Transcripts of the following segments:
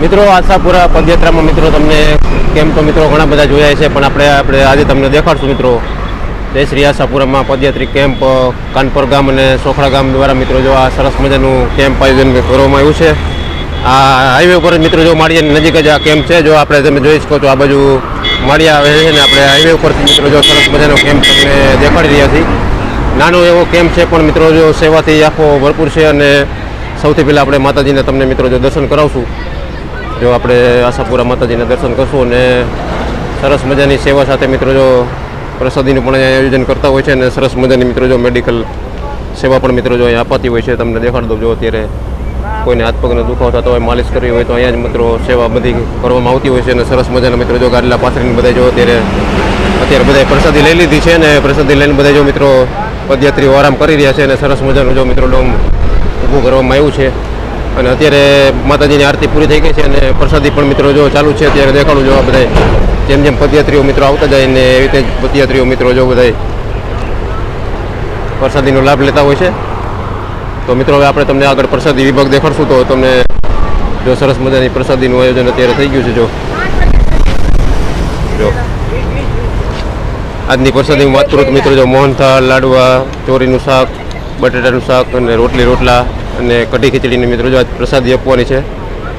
મિત્રો, આશાપુરા પદયાત્રામાં મિત્રો તમને કેમ તો મિત્રો ઘણા બધા જોયા છે, પણ આપણે આપણે આજે તમને દેખાડશું મિત્રો. જય શ્રી આશાપુરામાં પદયાત્રી કેમ્પ કાનપુર ગામ અને સોખડા ગામ દ્વારા મિત્રો જો આ સરસ મજાનું કેમ્પ આયોજન કરવામાં આવ્યું છે. આ હાઈવે ઉપર મિત્રો જો માળિયાની નજીક જ આ કેમ્પ છે, જો આપણે તમે જોઈ શકો છો આ બાજુ માળિયા આવે છે ને આપણે હાઈવે ઉપરથી મિત્રો જો સરસ મજાનો કેમ્પ તમને દેખાડી રહ્યા છીએ. નાનો એવો કેમ્પ છે, પણ મિત્રો જો સેવાથી આખો ભરપૂર છે અને સૌથી પહેલાં આપણે માતાજીને તમને મિત્રો જો દર્શન કરાવશું. જો આપણે આશાપુરા માતાજીના દર્શન કરશું અને સરસ મજાની સેવા સાથે મિત્રો જો પ્રસાદીનું પણ અહીંયા આયોજન કરતા હોય છે અને સરસ મજાની મિત્રો જો મેડિકલ સેવા પણ મિત્રો જો અહીંયા અપાતી હોય છે, તમને દેખાડ દઉં જો અત્યારે કોઈને હાથ પગને દુખાવો થતો હોય, માલિશ કરવી હોય તો અહીંયા જ મિત્રો સેવા બધી કરવામાં આવતી હોય છે અને સરસ મજાના મિત્રો જો ગાડલા પાથરીને બધા જો અત્યારે અત્યારે બધા પ્રસાદી લઈ લીધી છે અને પ્રસાદી લઈને બધા જો મિત્રો પદયાત્રીઓ આરામ કરી રહ્યા છે અને સરસ મજાનું જો મિત્રો ડોમ ઊભું કરવામાં આવ્યું છે. અને અત્યારે માતાજીની આરતી પૂરી થઈ ગઈ છે અને પ્રસાદી પણ મિત્રો જો ચાલુ છે, અત્યારે દેખાડું જો આ બધા જેમ જેમ પદયાત્રીઓ મિત્રો આવતા જાય ને એવી રીતે પદયાત્રીઓ મિત્રો જો બધા પ્રસાદીનો લાભ લેતા હોય છે. તો મિત્રો, હવે આપણે તમને આગળ પ્રસાદી વિભાગ દેખાડશું. તો તમને જો સરસ મજાની પ્રસાદીનું આયોજન અત્યારે થઈ ગયું છે, જો. જો. આજની પ્રસાદીની વાત કરું તો મિત્રો, જો મોહનથાળ, લાડવા, ચોરીનું શાક, બટેટાનું શાક અને રોટલી રોટલા અને કઢી ખીચડીની મિત્રો જો પ્રસાદી આપવાની છે.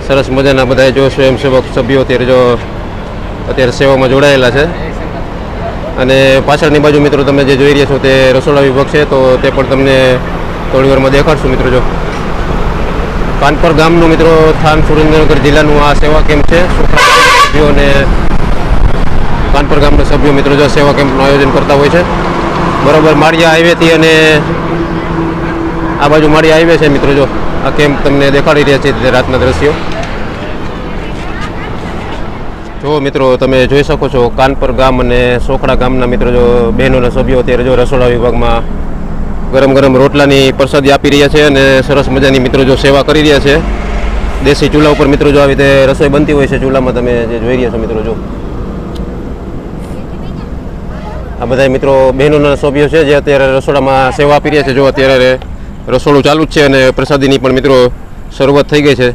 સરસ મજાના બધા જો સ્વયંસેવક સભ્યો અત્યારે જો અત્યારે સેવામાં જોડાયેલા છે. અને પાછળની બાજુ મિત્રો તમે જે જોઈ રહ્યા છો તે રસોડા વિભાગ છે, તો તે પણ તમને થોડી વારમાં દેખાડશું મિત્રો જો. કાનપર ગામનું મિત્રો થાન સુરેન્દ્રનગર જિલ્લાનું આ સેવા કેમ્પ છે. સભ્યો અને કાનપર ગામના સભ્યો મિત્રો જો સેવા કેમ્પનું આયોજન કરતા હોય છે. બરાબર, માળિયા હાઈવેથી અને આ બાજુ માળિયા હાઈવે છે મિત્રો જો. આ કેમ્પ તમને દેખાડી રહ્યા છે રાતના દ્રશ્યો. જો મિત્રો તમે જોઈ શકો છો, કાનપર ગામ અને સોખડા ગામના મિત્રો જો બહેનોના સભ્યો અત્યારે જો રસોડા વિભાગમાં ગરમ ગરમ રોટલાની પ્રસાદી આપી રહ્યા છે અને સરસ મજાની મિત્રો જો સેવા કરી રહ્યા છે. દેશી ચૂલા ઉપર મિત્રો જો આવી રીતે રસોઈ બનતી હોય છે, ચૂલામાં તમે જે જોઈ રહ્યા છો મિત્રો જો. આ બધા મિત્રો બહેનોના સભ્યો છે જે અત્યારે રસોડામાં સેવા આપી રહ્યા છે. જો અત્યારે રસોડું ચાલુ જ છે અને પ્રસાદીની પણ મિત્રો શરૂઆત થઈ ગઈ છે.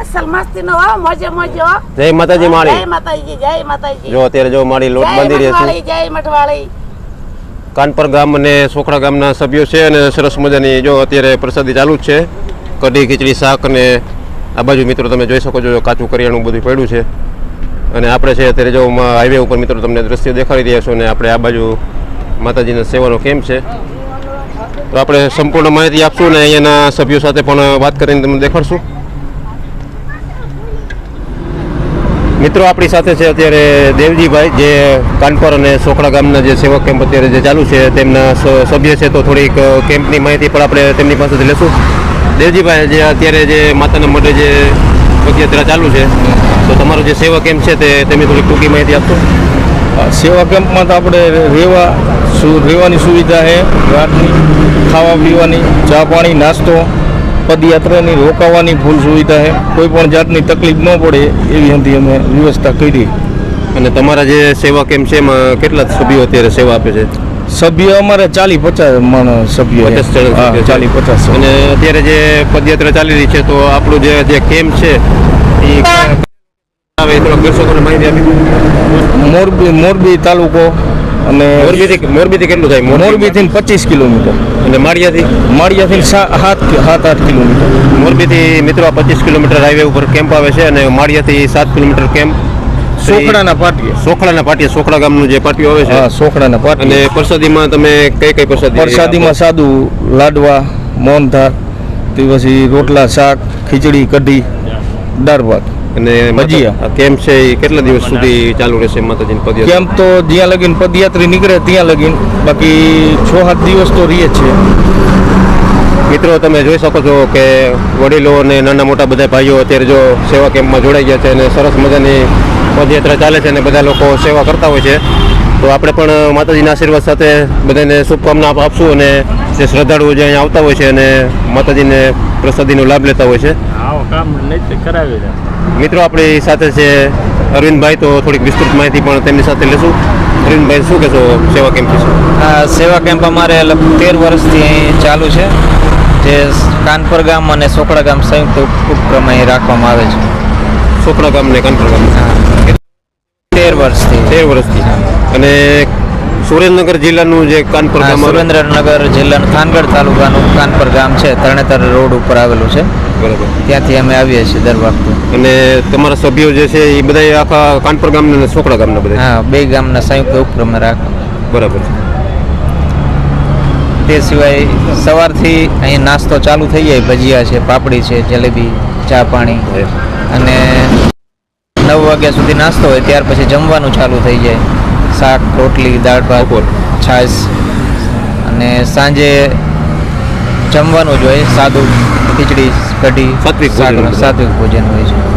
અસલ મસ્તી નો મોજે મોજો જય માતાજી માળી. જય માતાજી જય માતાજી. જો અત્યારે જો માળી લોટ બાંધી રહી છે. જય મઠવાળી. કાનપર ગામ અને સોખડા ગામના સભ્યો છે અને સરસ મજાની જો અત્યારે પ્રસાદી ચાલુ જ છે. કઢી ખીચડી શાક અને આ બાજુ મિત્રો તમે જોઈ શકો છો કાચું કરિયાણું બધું પડ્યું છે. અને આપણે છે અત્યારે જો હાઈવે ઉપર મિત્રો તમને દ્રશ્ય દેખાડી રહ્યા છો અને આપણે આ બાજુ માતાજીના સેવાનો કેમ્પ છે. તો આપણે સંપૂર્ણ માહિતી આપશું અને અહીંયાના સભ્યો સાથે પણ વાત કરીને તમને દેખાડશું. મિત્રો, આપણી સાથે છે અત્યારે દેવજીભાઈ, જે કાનપર અને સોખડા ગામના જે સેવા કેમ્પ અત્યારે જે ચાલુ છે, તેમના સભ્ય છે, તો થોડીક કેમ્પની માહિતી પણ આપણે તેમની પાસેથી લેશું. દેવજીભાઈ, જે અત્યારે જે માતાના મઢે જે પગયાત્રા ચાલુ છે, તો તમારો જે સેવા કેમ્પ છે તે તેમની થોડીક ટૂંકી માહિતી આપશો? સેવા કેમ્પમાં તો આપણે રહેવા સુ રહેવાની સુવિધા છે. રાતની ખાવા પીવાની ચા પાણી નાસ્તો પદયાત્રાની રોકાવાની ફૂલ સુવિધા છે. કોઈ પણ જાતની તકલીફ ન પડે એવી હતી અમે વ્યવસ્થા કરી. અને તમારા જે સેવા કેમ્પ છે એમાં કેટલા સભ્યો અત્યારે સેવા આપે છે? સભ્ય અમારે ચાલી પચાસ માણસ સભ્ય ચાલી પચાસ અને અત્યારે જે પદયાત્રા ચાલી રહી છે તો આપણું જે જે કેમ્પ છે એ આવે થોડોક દર્શકોને માહિતી આપી મોરબી મોરબી તાલુકો અને મોરબીથી મોરબીથી કેટલું થાય મોરબીથી પચીસ કિલોમીટર. અને માળિયાથી? માળિયાથી સાત સાત આઠ કિલોમીટર. મોરબીથી મિત્રો પચીસ કિલોમીટર હાઈવે ઉપર કેમ્પ આવે છે અને માળિયાથી સાત કિલોમીટર કેમ્પ સોખડાના પાટીએ સોખડાના પાટીએ સોખડા ગામનું જે પાટીઓ આવે હા છે સોખડાના પાટી અને પ્રસાદીમાં તમે કઈ કઈ પ્રસાદી પ્રસાદીમાં સાદું લાડવા મોહનથાળ તે પછી રોટલા શાક ખીચડી કઢી દાળ ભાત. અને. કેમ્પ છે? એ કેટલા દિવસ સુધી ચાલુ રહેશે માતાજીની પદયાત્રા? કેમ તો જ્યાં લગીન પદયાત્રી નીકળે ત્યાં લગીન. બાકી છ સાત દિવસ તો રહીએ છે. મિત્રો તમે જોઈ શકો છો કે વડીલો અને નાના મોટા બધા ભાઈઓ અત્યારે જો સેવા કેમ્પમાં જોડાઈ ગયા છે અને સરસ મજાની પદયાત્રા ચાલે છે અને બધા લોકો સેવા કરતા હોય છે. તો આપણે પણ માતાજીના આશીર્વાદ સાથે બધાને શુભકામના આપ- આપશું અને જે શ્રદ્ધાળુઓ જે અહીંયા આવતા હોય છે અને માતાજીને પ્રસાદીનો લાભ લેતા હોય છે. કામ નહીં કરાવી મિત્રો આપણી સાથે છે અરવિંદભાઈ તો થોડીક વિસ્તૃત માહિતી પણ તેમની સાથે લેશું. અરવિંદભાઈ શું કહેશો? સેવા કેમ્પ વિશે આ સેવા કેમ્પ અમારે તેર વર્ષથી અહીં ચાલુ છે. જે કાનપર ગામ અને સોકડા ગામ સંયુક્ત ઉપક્રમ ઉપક્રમે અહીં રાખવામાં આવે છે. સોકડા ગામ ને કાનપર ગામ. તેર વર્ષથી. તેર વર્ષથી. અને સુરેન્દ્રનગર જિલ્લાનું જે કાનપુર ગામ સુરેન્દ્રનગર જિલ્લાનું થાનગઢ તાલુકાનું કાનપર ગામ છે તરણેતર રોડ ઉપર આવેલું છે. બરાબર. ત્યાંથી અમે આવીએ છીએ દર વખતે. અને તમારા સભ્યો જે છે એ બધા આખા કાનપુર ગામના અને સોકડા ગામના બધા હા બે ગામના સંયુક્ત ઉપક્રમે રાખ. બરાબર. તે સિવાય સવારથી અહીં નાસ્તો ચાલુ થઈ જાય ભજીયા છે પાપડી છે જલેબી ચા પાણી. અને નવ વાગ્યા સુધી નાસ્તો હોય ત્યાર પછી જમવાનું ચાલુ થઈ જાય. શાક રોટલી દાળ ભાત છાશ અને સાંજે જમવાનું જ હોય સાદું ખીચડી કઢી સાત્વિક ભોજન હોય છે.